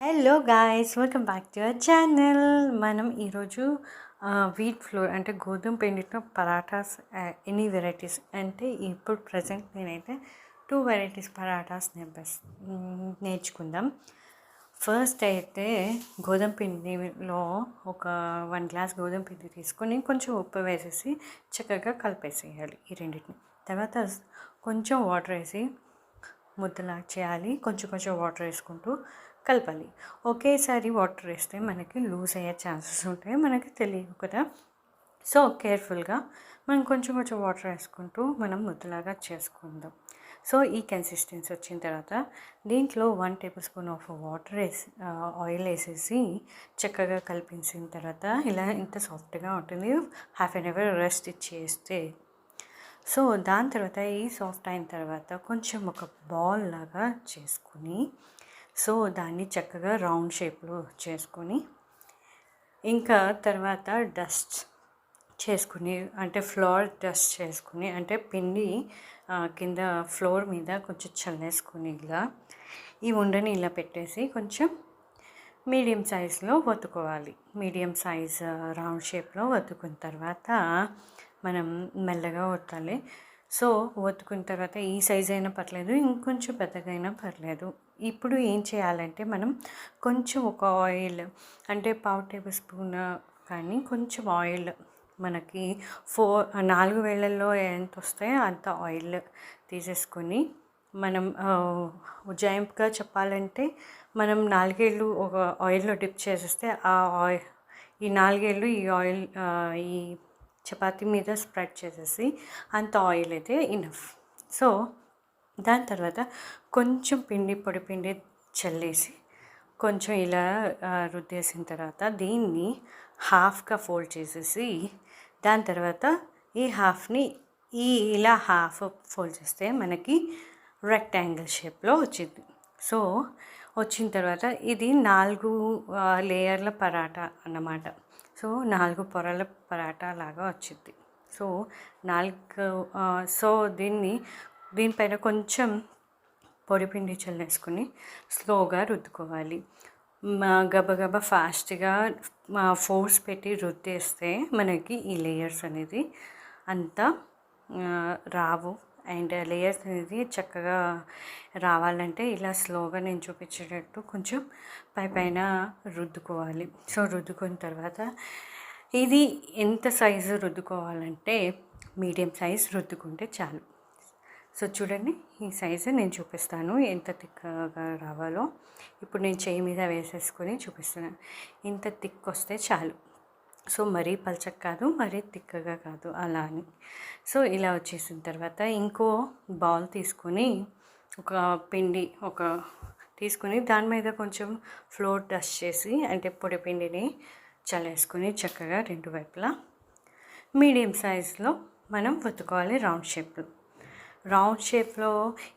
Hello guys welcome back to our channel మనం ఈరోజు wheat flour అంటే గోధుమ పిండితో పరాటాస్ ఎనీ వెరైటీస్ అంటే ఇప్పుడు ప్రజెంట్ నేనైతే టూ వెరైటీస్ పరాటాస్ నేర్పస్ నేర్చుకుందాం. ఫస్ట్ అయితే గోధుమ పిండిలో ఒక వన్ గ్లాస్ గోధుమ పిండి తీసుకొని కొంచెం ఉప్పు వేసేసి చక్కగా కలిపేసేయాలి ఈ రెండింటిని. తర్వాత కొంచెం వాటర్ వేసి ముద్దలా చేయాలి. కొంచెం కొంచెం వాటర్ వేసుకుంటూ కలపాలి. ఒకేసారి వాటర్ వేస్తే మనకి లూజ్ అయ్యే ఛాన్సెస్ ఉంటాయి. మనకి తెలియదు కదా. సో కేర్ఫుల్గా మనం కొంచెం కొంచెం వాటర్ వేసుకుంటూ మనం ముద్దలాగా చేసుకుందాం. సో ఈ కన్సిస్టెన్సీ వచ్చిన తర్వాత దీంట్లో one tablespoon of water వేసి ఆయిల్ వేసేసి చక్కగా కలిపించిన తర్వాత ఇలా ఇంత సాఫ్ట్గా ఉంటుంది. హాఫ్ అన్ అవర్ రెస్ట్ ఇచ్చేస్తే సో దాని తర్వాత ఈ సాఫ్ట్ అయిన తర్వాత కొంచెం ఒక బాల్ లాగా చేసుకుని సో దాన్ని చక్కగా రౌండ్ షేప్లో చేసుకొని ఇంకా తర్వాత డస్ట్ చేసుకుని అంటే ఫ్లోర్ డస్ట్ చేసుకుని అంటే పిండి కింద ఫ్లోర్ మీద కొంచెం చల్లేసుకుని ఇలా ఈ ఉండని ఇలా పెట్టేసి కొంచెం మీడియం సైజులో వత్తుకోవాలి. మీడియం సైజ్ రౌండ్ షేప్లో వత్తుకున్న తర్వాత మనం మెల్లగా వత్తాలి. సో ఒత్తుకున్న తర్వాత ఈ సైజ్ అయినా పర్లేదు ఇంకొంచెం పెద్దగా అయినా పర్లేదు. ఇప్పుడు ఏం చేయాలంటే మనం కొంచెం ఒక ఆయిల్ అంటే పావు టేబుల్ స్పూన్ కానీ కొంచెం ఆయిల్ మనకి ఫోర్ నాలుగు వేళ్ళల్లో ఎంత వస్తాయో అంత ఆయిల్ తీసేసుకొని మనం ఉజ్జాయింపుగా చెప్పాలంటే మనం నాలుగేళ్ళు ఒక ఆయిల్లో డిప్ చేసేస్తే ఆ ఆయిల్ ఈ నాలుగేళ్ళు ఈ ఆయిల్ ఈ చపాతి మీద స్ప్రెడ్ చేసేసి అంత ఆయిల్ అయితే ఇనఫ్. సో దాని తర్వాత కొంచెం పిండి పొడి పిండి చల్లేసి కొంచెం ఇలా రుద్దేసిన తర్వాత దీన్ని హాఫ్గా ఫోల్డ్ చేసేసి దాని తర్వాత ఈ హాఫ్ని ఈ ఇలా హాఫ్ ఫోల్డ్ చేస్తే మనకి రెక్టాంగిల్ షేప్లో వచ్చింది సో వచ్చిన తర్వాత ఇది నాలుగు లేయర్ల పరాటా అన్నమాట. సో నాలుగు పొరల పరాటా లాగా వచ్చింది సో నాలుగు సో దీన్ని దీనిపైన కొంచెం పొడిపిండి చల్లేసుకుని స్లోగా రుద్దుకోవాలి. మా గబగబ ఫాస్ట్గా మా ఫోర్స్ పెట్టి రుద్దేస్తే మనకి ఈ లేయర్స్ అనేది అంతా రావు. అండ్ లేయర్స్ అనేది చక్కగా రావాలంటే ఇలా స్లోగా నేను చూపించేటట్టు కొంచెం పై పైన రుద్దుకోవాలి. సో రుద్దుకున్న తర్వాత ఇది ఎంత సైజు రుద్దుకోవాలంటే మీడియం సైజ్ రుద్దుకుంటే చాలు. సో చూడండి ఈ సైజు నేను చూపిస్తాను ఎంత తిక్కగా రావాలో. ఇప్పుడు నేను చేయి మీద వేసేసుకొని చూపిస్తున్నాను. ఇంత థిక్ వస్తే చాలు. సో మరీ పలచక కాదు మరీ తిక్కగా కాదు అలా అని సో ఇలా వచ్చేసిన తర్వాత ఇంకో బౌల్ తీసుకొని ఒక పిండి ఒక తీసుకుని దాని మీద కొంచెం ఫ్లోర్ డస్ట్ చేసి అంటే పొడి పిండిని చల్లేసుకొని చక్కగా రెండు వైపులా మీడియం సైజులో మనం ఒత్తుకోవాలి రౌండ్ షేప్లో. రౌండ్ షేప్లో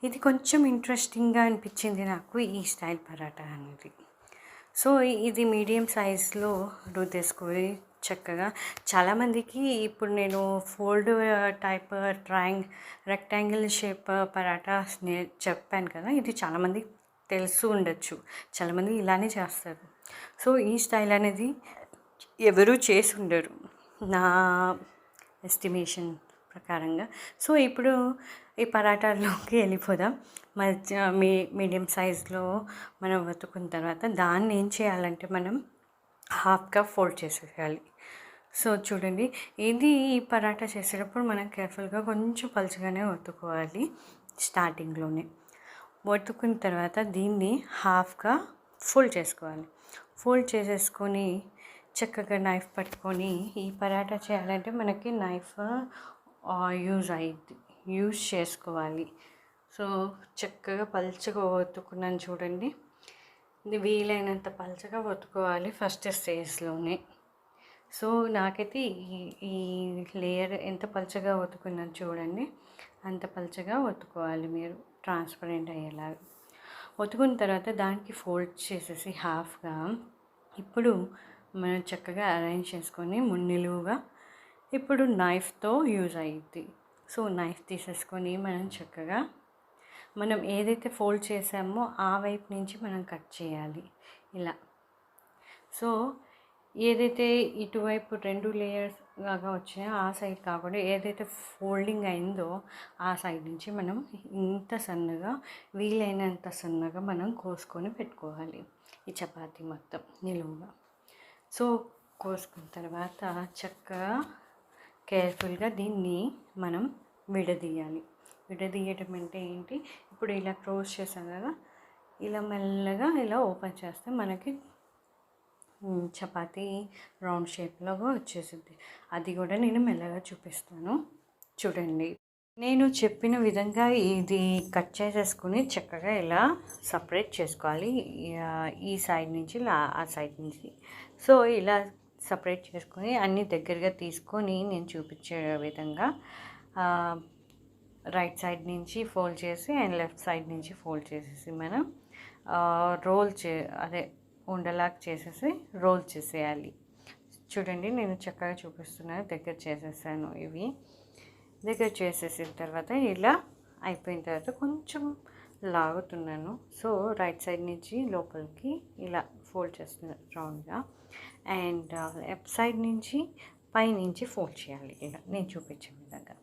ఇది కొంచెం ఇంట్రెస్టింగ్గా అనిపించింది నాకు ఈ స్టైల్ పరాటా అనేది. సో ఇది మీడియం సైజులో రుద్దేసుకొని చక్కగా చాలామందికి ఇప్పుడు నేను fold type triangle rectangle shape paratha చెప్పాను కదా ఇది చాలామందికి తెలుసు ఉండొచ్చు. చాలామంది ఇలానే చేస్తారు. సో ఈ స్టైల్ అనేది ఎవరూ చేసి ఉండరు. నా ఎస్టిమేషన్ ప్రకారంగా. సో ఇప్పుడు ఈ పరాటాల్లోకి వెళ్ళిపోదాం. మధ్య మీ మీడియం సైజ్లో మనం వెతుకున్న తర్వాత దాన్ని ఏం చేయాలంటే మనం హాఫ్గా ఫోల్డ్ చేసేయాలి. సో చూడండి. ఇది ఈ పరాటా చేసేటప్పుడు మనం కేర్ఫుల్గా కొంచెం పలుచగానే ఒత్తుకోవాలి స్టార్టింగ్లోనే. ఒత్తుకున్న తర్వాత దీన్ని హాఫ్గా ఫోల్డ్ చేసుకోవాలి. ఫోల్డ్ చేసేసుకొని చక్కగా నైఫ్ పట్టుకొని ఈ పరాటా చేయాలంటే మనకి నైఫ్ యూజ్ అయ్యిద్ది యూజ్ చేసుకోవాలి. సో చక్కగా పలుచగా ఒత్తుకున్నాను చూడండి. ఇది వీలైనంత పలచగా ఒత్తుకోవాలి ఫస్ట్ స్టేజ్లోనే. సో నాకైతే ఈ ఈ లేయర్ ఎంత పలచగా ఒత్తుకున్నాను చూడండి. అంత పలచగా ఒత్తుకోవాలి మీరు ట్రాన్స్పరెంట్ అయ్యేలాగా ఒత్తుకున్న తర్వాత దానికి ఫోల్డ్ చేసేసి హాఫ్గా ఇప్పుడు మనం చక్కగా అరేంజ్ చేసుకొని మున్నిలువుగా ఇప్పుడు నైఫ్తో యూజ్ అయ్యిద్ది. సో నైఫ్ తీసేసుకొని మనం చక్కగా మనం ఏదైతే ఫోల్డ్ చేసామో ఆ వైపు నుంచి మనం కట్ చేయాలి. ఇలా. సో ఏదైతే ఇటువైపు రెండు లేయర్స్ లాగా వచ్చినాయో ఆ సైడ్ కాకుండా ఏదైతే ఫోల్డింగ్ అయిందో ఆ సైడ్ నుంచి మనం ఇంత సన్నగా వీలైనంత సన్నగా మనం కోసుకొని పెట్టుకోవాలి. ఈ చపాతీ మొత్తం నిలువుగా. సో కోసుకున్న తర్వాత చక్కగా కేర్ఫుల్గా దీన్ని మనం విడదీయాలి. విడదీయటం అంటే ఏంటి? ఇప్పుడు ఇలా క్లోజ్ చేసాం కదా ఇలా మెల్లగా ఇలా ఓపెన్ చేస్తే మనకి చపాతి చపాతీ రౌండ్ షేప్లో వచ్చేసింది అది కూడా నేను మెల్లగా చూపిస్తాను. చూడండి. నేను చెప్పిన విధంగా ఇది కట్ చేసేసుకుని చక్కగా ఇలా సపరేట్ చేసుకోవాలి. ఈ- సైడ్ నుంచి ఆ సైడ్ నుంచి. సో ఇలా సపరేట్ చేసుకొని అన్ని దగ్గరగా తీసుకొని నేను చూపించే విధంగా రైట్ సైడ్ నుంచి ఫోల్డ్ చేసి అండ్ లెఫ్ట్ సైడ్ నుంచి ఫోల్డ్ చేసేసి మనం రోల్ చే అదే ఉండలాగా చేసేసి రోల్ చేసేయాలి. చూడండి నేను చక్కగా చూపిస్తున్నాను దగ్గర చేసేసాను ఇవి. దగ్గర చేసేసిన తర్వాత ఇలా అయిపోయిన తర్వాత కొంచెం లాగుతున్నాను. సో రైట్ సైడ్ నుంచి లోపలికి ఇలా ఫోల్డ్ చేస్తున్నాను రౌండ్గా. అండ్ లెఫ్ట్ సైడ్ నుంచి పైనుంచి ఫోల్డ్ చేయాలి ఇలా. నేను చూపించే విధంగా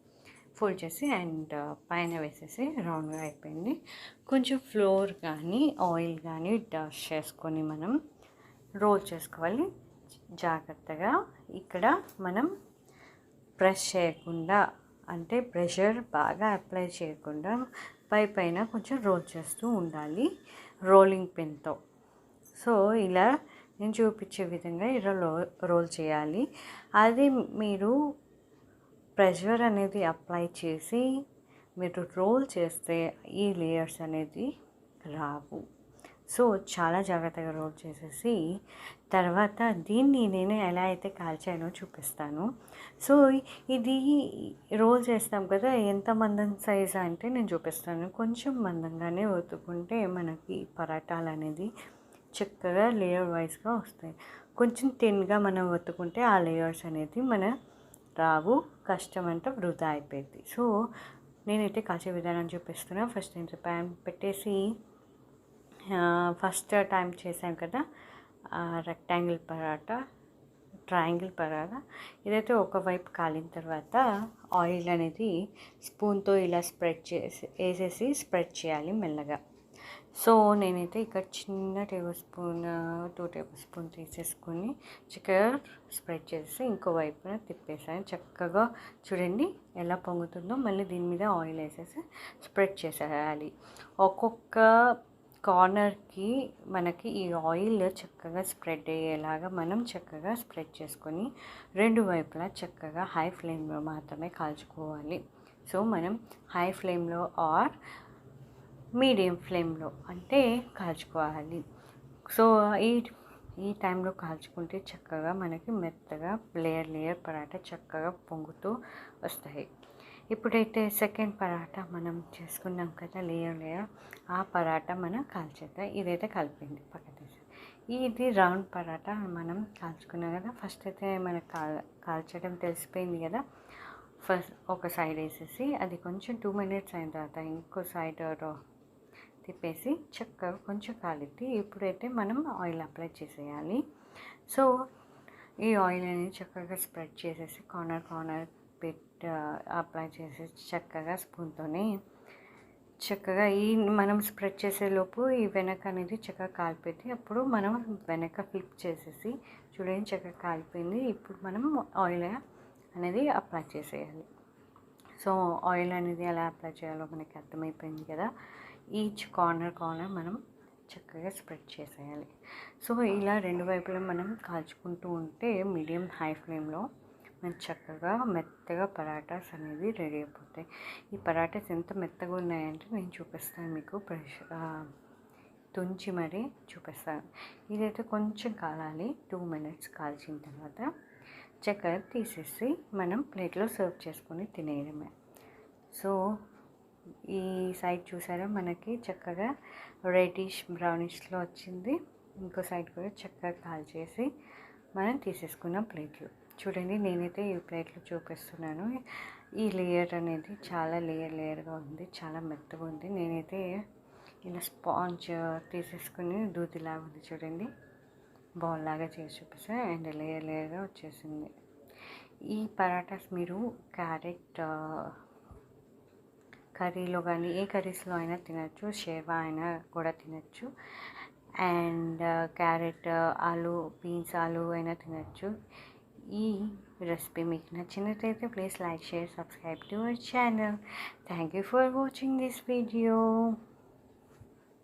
ఫోల్డ్ చేసి అండ్ పైన వేసేసి రౌండ్గా అయిపోయింది. కొంచెం ఫ్లోర్ కానీ ఆయిల్ కానీ డస్ట్ చేసుకొని మనం రోల్ చేసుకోవాలి. జాగ్రత్తగా ఇక్కడ మనం ప్రెస్ చేయకుండా అంటే ప్రెషర్ బాగా అప్లై చేయకుండా పై పైన కొంచెం రోల్ చేస్తూ ఉండాలి. రోలింగ్ పెన్తో. సో ఇలా నేను చూపించే విధంగా ఇలా లో రోల్ చేయాలి. అది మీరు ప్రెషర్ అనేది అప్లై చేసి మీరు రోల్ చేస్తే ఈ లేయర్స్ అనేది రావు. సో చాలా జాగ్రత్తగా రోల్ చేసేసి తర్వాత దీన్ని నేను ఎలా అయితే కాల్చానో చూపిస్తాను. సో ఇది రోల్ చేస్తాం కదా ఎంత మందం సైజ్ అంటే నేను చూపిస్తాను. కొంచెం మందంగానే ఒత్తుకుంటే మనకి పరాటాలు అనేది చక్కగా లేయర్ వైజ్గా వస్తాయి. కొంచెం తిన్గా మనం ఒత్తుకుంటే ఆ లేయర్స్ అనేది మన రావు కష్టం అంతా వృధా అయిపోయింది. సో నేనైతే కాల్చే విధానం చూపిస్తున్నా. ఫస్ట్ నేను ప్యాన్ పెట్టేసి ఫస్ట్ టైం చేసాం కదా రెక్టాంగిల్ పరాటా ట్రయాంగిల్ పరాటా. ఇదైతే ఒకవైపు కాలిన తర్వాత ఆయిల్ అనేది స్పూన్తో ఇలా స్ప్రెడ్ చేసి వేసేసి స్ప్రెడ్ చేయాలి మెల్లగా. సో నేనైతే ఇక్కడ చిన్న tablespoon two tablespoon తీసేసుకొని చికెన్ స్ప్రెడ్ చేసి ఇంకో వైపున తిప్పేసాను. చక్కగా చూడండి ఎలా పొంగుతుందో. మళ్ళీ దీని మీద ఆయిల్ వేసేసి స్ప్రెడ్ చేసేయాలి. ఒక్కొక్క కార్నర్కి మనకి ఈ ఆయిల్ చక్కగా స్ప్రెడ్ అయ్యేలాగా మనం చక్కగా స్ప్రెడ్ చేసుకొని రెండు వైపులా చక్కగా హై ఫ్లేమ్లో మాత్రమే కాల్చుకోవాలి. సో మనం హై ఫ్లేమ్లో ఆర్ మీడియం ఫ్లేమ్లో అంటే కాల్చుకోవాలి. సో ఈ ఈ టైంలో కాల్చుకుంటే చక్కగా మనకి మెత్తగా లేయర్ లేయర్ పరాట చక్కగా పొంగుతూ వస్తాయి. ఇప్పుడైతే సెకండ్ పరాటా మనం చేసుకున్నాం కదా లేయర్ లేయర్. ఆ పరాటా మనం కాల్చేద్దాం. ఇదైతే కలిపింది పక్కన ఇది రౌండ్ పరాటా మనం కాల్చుకున్నాం కదా. ఫస్ట్ అయితే మనకు కాల్ కాల్చడం తెలిసిపోయింది కదా. ఫస్ట్ ఒక సైడ్ వేసేసి అది కొంచెం టూ మినిట్స్ అయిన తర్వాత ఇంకో సైడ్ తిప్పేసి చక్కగా కొంచెం కాలిద్ది. ఇప్పుడైతే మనం ఆయిల్ అప్లై చేసేయాలి. సో ఈ ఆయిల్ అనేది చక్కగా స్ప్రెడ్ చేసేసి కార్నర్ కార్నర్ పెట్ అప్లై చేసి చక్కగా స్పూన్తోనే చక్కగా ఈ మనం స్ప్రెడ్ చేసేలోపు ఈ వెనక అనేది చక్కగా కాలిపోయింది. అప్పుడు మనం వెనక ఫ్లిప్ చేసేసి చూడండి చక్కగా కాలిపోయింది. ఇప్పుడు మనం ఆయిల్ అనేది అప్లై చేసేయాలి. సో ఆయిల్ అనేది ఎలా అప్లై చేయాలో మనకి అర్థమైపోయింది కదా. ఈచ్ కార్నర్ కార్నర్ మనం చక్కగా స్ప్రెడ్ చేసేయాలి. సో ఇలా రెండు వైపులా మనం కాల్చుకుంటూ ఉంటే మీడియం హై ఫ్లేమ్లో మనం చక్కగా మెత్తగా పరాటాస్ అనేవి రెడీ అయిపోతాయి. ఈ పరాటాస్ ఎంత మెత్తగా ఉన్నాయంటే నేను చూపిస్తాను మీకు. ప్రెష్ తుంచి మరీ చూపిస్తాను. ఇదైతే కొంచెం కాలాలి టూ మినిట్స్ కాల్చిన తర్వాత చక్కెర తీసేసి మనం ప్లేట్లో సర్వ్ చేసుకొని తినేయడమే. సో ఈ సైడ్ చూసారా? మనకి చక్కగా రెడ్డిష్ బ్రౌనిష్లో వచ్చింది. ఇంకో సైడ్ కూడా చక్కగా కాల్చేసి మనం తీసేసుకున్నాం ప్లేట్లు. చూడండి నేనైతే ఈ ప్లేట్లో చూపిస్తున్నాను. ఈ లేయర్ అనేది చాలా లేయర్ లేయర్గా ఉంది చాలా మెత్తగా ఉంది. నేనైతే ఇలా స్పాంజ్ తీసేసుకుని దూదిలాగా ఉంది చూడండి. బాల్ లాగా చేసి చూపిస్తాను అండ్ లేయర్ లేయర్గా వచ్చేసింది. ఈ పరాటాస్ మీరు క్యారెట్ కర్రీలో కానీ ఏ కర్రీస్లో అయినా తినచ్చు షేవా అయినా కూడా తినచ్చు. అండ్ క్యారెట్ ఆలు బీన్స్ ఆలు అయినా తినచ్చు. Recipe make नचते please like share subscribe to our channel thank you for watching this video